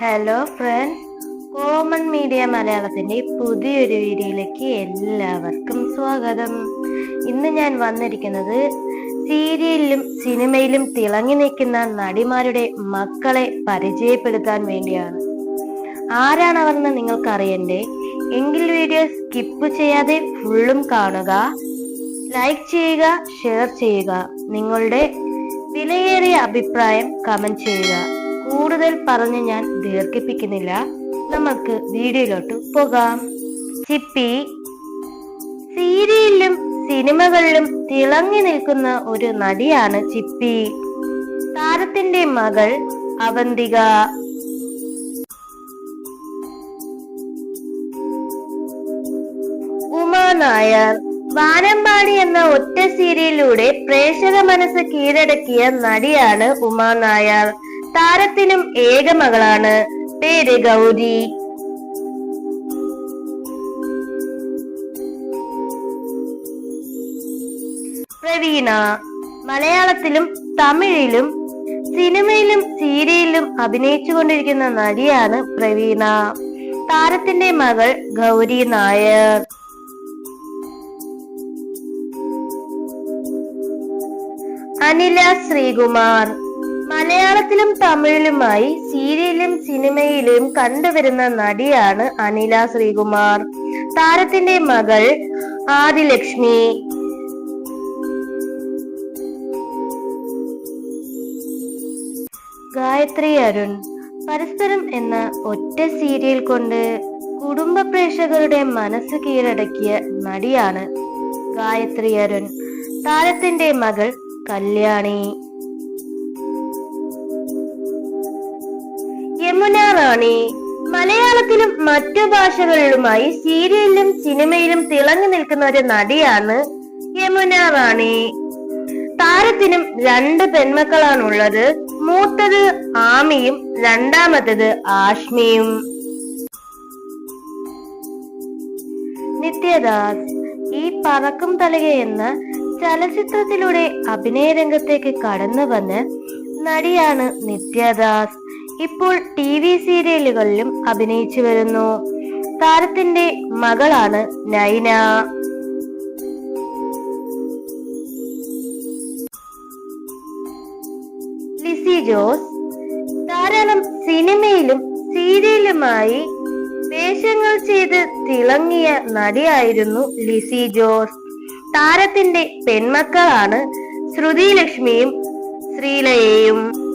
Hello friend common media മലയാളത്തിന്റെ പുതിയൊരു വീഡിയോയിലേക്ക് എല്ലാവർക്കും സ്വാഗതം. ഇന്ന് ഞാൻ വന്നിരിക്കുന്നത് സീരിയലിലും സിനിമയിലും തിളങ്ങി നിൽക്കുന്ന നടിമാരുടെ മക്കളെ പരിചയപ്പെടുത്താൻ വേണ്ടിയാണ്. ആരാണവരെന്ന് നിങ്ങൾക്ക് അറിയണ്ടേ എങ്കിൽ വീഡിയോ സ്കിപ്പ് ചെയ്യാതെ ഫുള്ളും കാണുക ലൈക്ക് ചെയ്യുക ഷെയർ ചെയ്യുക. നിങ്ങളുടെ വിലയേറിയ അഭിപ്രായം കമന്റ് ചെയ്യുക. കൂടുതൽ പറഞ്ഞ് ഞാൻ ദീർഘിപ്പിക്കുന്നില്ല. നമുക്ക് വീഡിയോയിലോട്ട് പോകാം. ചിപ്പി സീരിയലിലും സിനിമകളിലും തിളങ്ങി നിൽക്കുന്ന ഒരു നടിയാണ് ചിപ്പി. താരത്തിന്റെ മകൾ അവന്തിക. ഉമാ നായർ. വാനമ്പാടി എന്ന ഒറ്റ സീരിയലിലൂടെ പ്രേക്ഷക മനസ്സ് കീഴടക്കിയ നടിയാണ് ഉമാ നായർ. താരത്തിനും ഏക മകളാണ്. പേര് ഗൗരി. പ്രവീണ. മലയാളത്തിലും തമിഴിലും സിനിമയിലും സീരിയലിലും അഭിനയിച്ചുകൊണ്ടിരിക്കുന്ന നടിയാണ് പ്രവീണ. താരത്തിന്റെ മകൾ ഗൗരി നായർ. അനില ശ്രീകുമാർ. മലയാളത്തിലും തമിഴിലുമായി സീരിയലും സിനിമയിലും കണ്ടുവരുന്ന നടിയാണ് അനില ശ്രീകുമാർ. താരത്തിന്റെ മകൾ ആദിലക്ഷ്മി. ഗായത്രി അരുൺ പരസ്പരം എന്ന ഒറ്റ സീരിയൽ കൊണ്ട് കുടുംബ പ്രേക്ഷകരുടെ മനസ്സ് കീഴടക്കിയ നടിയാണ് ഗായത്രി അരുൺ. താരത്തിന്റെ മകൾ കല്യാണി. യമുന റാണി മലയാളത്തിലും മറ്റു ഭാഷകളിലുമായി സീരിയലിലും സിനിമയിലും തിളങ്ങി നിൽക്കുന്ന ഒരു നടിയാണ് യമുന റാണി താരത്തിനും രണ്ട് പെൺമക്കളാണ് ഉള്ളത് മൂത്തത് ആമിയും രണ്ടാമത്തത് ആഷ്മിയും. നിത്യദാസ് ഈ പറക്കും തലക എന്ന ചലച്ചിത്രത്തിലൂടെ അഭിനയ രംഗത്തേക്ക് കടന്നു വന്ന് നടിയാണ് നിത്യദാസ്. ഇപ്പോൾ ടി വി സീരിയലുകളിലും അഭിനയിച്ചു വരുന്നു. താരത്തിന്റെ മകളാണ് നൈന. ലിസി ജോസ്. ധാരാളം സിനിമയിലും സീരിയലുമായി വേഷങ്ങൾ ചെയ്ത് തിളങ്ങിയ നടിയായിരുന്നു ലിസി ജോസ്. താരത്തിന്റെ പെൺമക്കളാണ് ശ്രുതി ലക്ഷ്മിയും ശ്രീലയയും.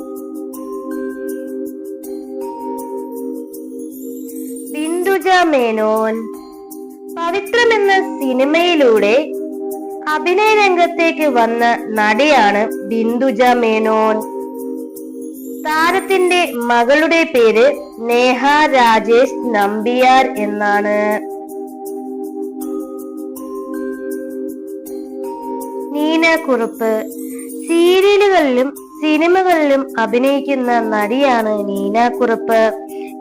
മേനോൻ. പവിത്രം എന്ന സിനിമയിലൂടെ അഭിനയ രംഗത്തേക്ക് വന്ന നടിയാണ് ബിന്ദുജ മേനോൻ. താരത്തിന്റെ മകളുടെ പേര് നേഹ രാജേഷ് നമ്പിയാർ എന്നാണ്. നീന കുറുപ്പ്. സീരിയലുകളിലും സിനിമകളിലും അഭിനയിക്കുന്ന നടിയാണ് നീന കുറുപ്പ്.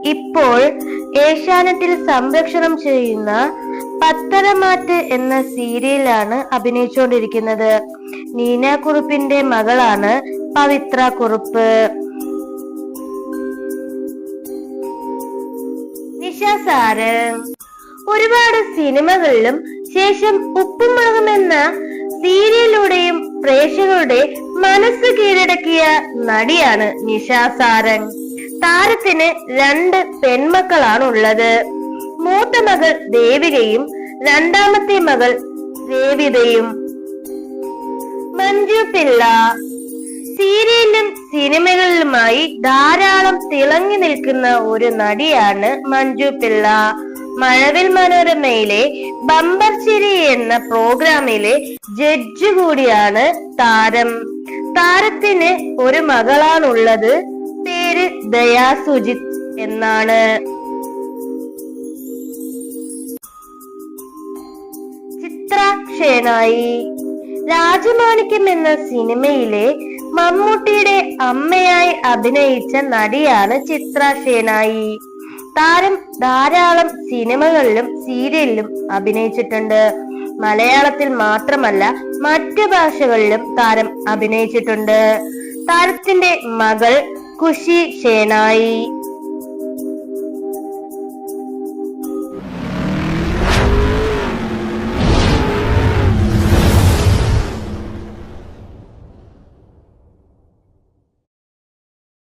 ഇപ്പോൾ ഏഷ്യാനെറ്റിൽ സംരക്ഷണം ചെയ്യുന്ന പത്തരമാറ്റ് എന്ന സീരിയലാണ് അഭിനയിച്ചുകൊണ്ടിരിക്കുന്നത്. നീന കുറുപ്പിന്റെ മകളാണ് പവിത്ര കുറുപ്പ്. നിഷ ഒരുപാട് സിനിമകളിലും ശേഷം ഉപ്പും മുളകും എന്ന സീരിയലിലൂടെയും പ്രേക്ഷകരുടെ മനസ്സ് കീഴടക്കിയ നടിയാണ് നിഷ താരത്തിന് രണ്ട് പെൺമക്കളാണ് ഉള്ളത് മൂത്ത മകൾ ദേവികയും രണ്ടാമത്തെ മകൾ ദേവിതയും മഞ്ജു പിള്ള. സീരിയലിലും സിനിമകളിലുമായി ധാരാളം തിളങ്ങി നിൽക്കുന്ന ഒരു നടിയാണ് മഞ്ജു പിള്ള. മഴവിൽ മനോരമയിലെ ബമ്പർ ചിരി എന്ന പ്രോഗ്രാമിലെ ജഡ്ജ് കൂടിയാണ് താരം. താരത്തിന് ഒരു മകളാണുള്ളത്. പേര് ദയാ എന്നാണ്. ചിത്ര രാജമാണിക്യം എന്ന സിനിമയിലെ മമ്മൂട്ടിയുടെ അമ്മയായി അഭിനയിച്ച നടിയാണ് ചിത്ര താരം ധാരാളം സിനിമകളിലും സീരിയലിലും അഭിനയിച്ചിട്ടുണ്ട്. മലയാളത്തിൽ മാത്രമല്ല മറ്റു ഭാഷകളിലും താരം അഭിനയിച്ചിട്ടുണ്ട്. താരത്തിന്റെ മകൾ ഖുഷി ഷേനായി